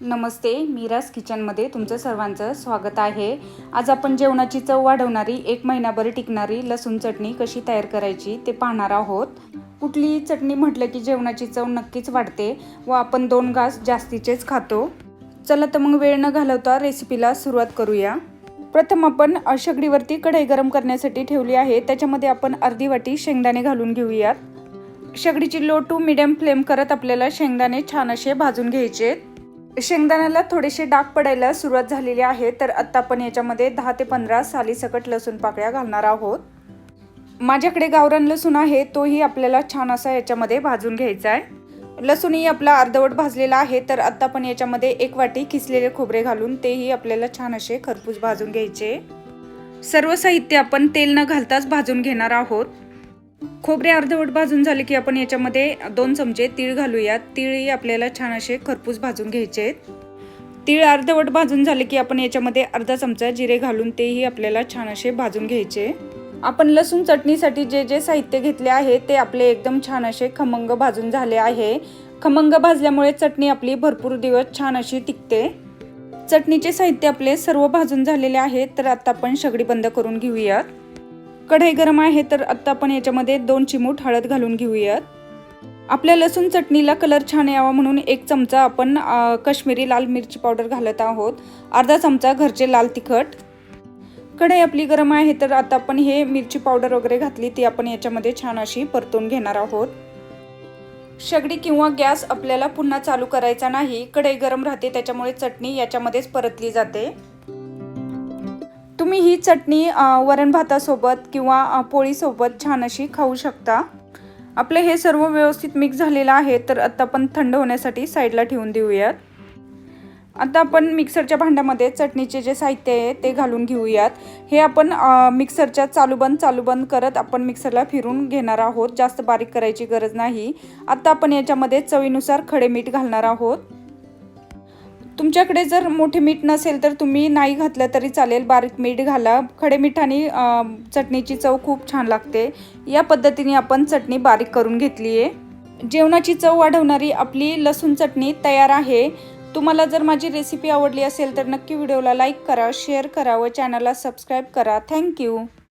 नमस्ते मीरास किचनमध्ये तुमचं सर्वांचं स्वागत आहे. आज आपण जेवणाची चव वाढवणारी एक महिनाभर टिकणारी लसूण चटणी कशी तयार करायची ते पाहणार आहोत. कुठलीही चटणी म्हटलं की जेवणाची चव नक्कीच वाढते व आपण दोन घास जास्तीचेच खातो. चला तर मग वेळ न घालवता रेसिपीला सुरुवात करूया. प्रथम आपण शेगडीवरती कढई गरम करण्यासाठी ठेवली आहे. त्याच्यामध्ये आपण अर्धी वाटी शेंगदाणे घालून घेऊयात. शेगडीची लो टू मिडियम फ्लेम करत आपल्याला शेंगदाणे छान असे भाजून घ्यायचे शेंगदाण्याला थोडेसे डाग पडायला सुरुवात झालेली आहे तर आत्ता आपण याच्यामध्ये दहा ते पंधरा सालीसकट लसूण पाकळ्या घालणार आहोत. माझ्याकडे गावरान लसूण आहे तोही आपल्याला छान असा याच्यामध्ये भाजून घ्यायचा आहे. लसूणही आपला अर्धवट भाजलेला आहे तर आत्ता आपण याच्यामध्ये एक वाटी किसलेले खोबरे घालून तेही आपल्याला छान असे खरपूस भाजून घ्यायचे. सर्व साहित्य आपण तेल न घालताच भाजून घेणार आहोत. खोबरे अर्धवट भाजून झाले की आपण याच्यामध्ये दोन चमचे तीळ घालूयात तीळही आपल्याला छान असे खरपूस भाजून घ्यायचे आहेत. तीळ अर्धवट भाजून झाले की आपण याच्यामध्ये अर्धा चमचा जिरे घालून तेही आपल्याला छान असे भाजून घ्यायचे. आपण लसूण चटणीसाठी जे जे साहित्य घेतले आहे ते आपले एकदम छान असे खमंग भाजून झाले आहे. खमंग भाजल्यामुळे चटणी आपली भरपूर दिवस छान अशी टिकते. चटणीचे साहित्य आपले सर्व भाजून झालेले आहे तर आता आपण शेगडी बंद करून घेऊयात. कढई गरम आहे तर आत्ता आपण याच्यामध्ये दोन चिमूट हळद घालून घेऊयात. आपल्या लसूण चटणीला कलर छान यावा म्हणून एक चमचा आपण कश्मीरी लाल मिरची पावडर घालत आहोत. अर्धा चमचा घरचे लाल तिखट. कढई आपली गरम आहे तर आता आपण हे मिरची पावडर वगैरे घातली ती आपण याच्यामध्ये छान अशी परतून घेणार आहोत. शेगडी किंवा गॅस आपल्याला पुन्हा चालू करायचा नाही. कढई गरम राहते त्याच्यामुळे चटणी याच्यामध्येच परतली जाते. तुम्ही ही चटणी वरण भातासोबत किंवा पोळीसोबत छान अशी खाऊ शकता. आपले हे सर्व व्यवस्थित मिक्स झालेलं आहे तर आत्ता आपण थंड होण्यासाठी साईडला ठेवून देऊयात. आता आपण मिक्सरच्या भांड्यामध्ये चटणीचे जे साहित्य आहे ते घालून घेऊयात. हे आपण मिक्सरच्या चालू बंद चालू बंद करत आपण मिक्सरला फिरून घेणार आहोत. जास्त बारीक करायची गरज नाही. आत्ता आपण याच्यामध्ये चवीनुसार खडे मीठ घालणार आहोत. तुमच्याकडे जर मोठे मीठ नसेल तर तुम्ही नाही घातलं तरी चालेल. बारीक मीठ घाला. खडे मिठाने चटणीची चव खूप छान लागते. या पद्धतीने आपण चटणी बारीक करून घेतली आहे. जेवणाची चव वाढवणारी आपली लसूण चटणी तयार आहे. तुम्हाला जर माझी रेसिपी आवडली असेल तर नक्की व्हिडिओला लाईक करा शेअर करा व चॅनलला सबस्क्राईब करा. थँक्यू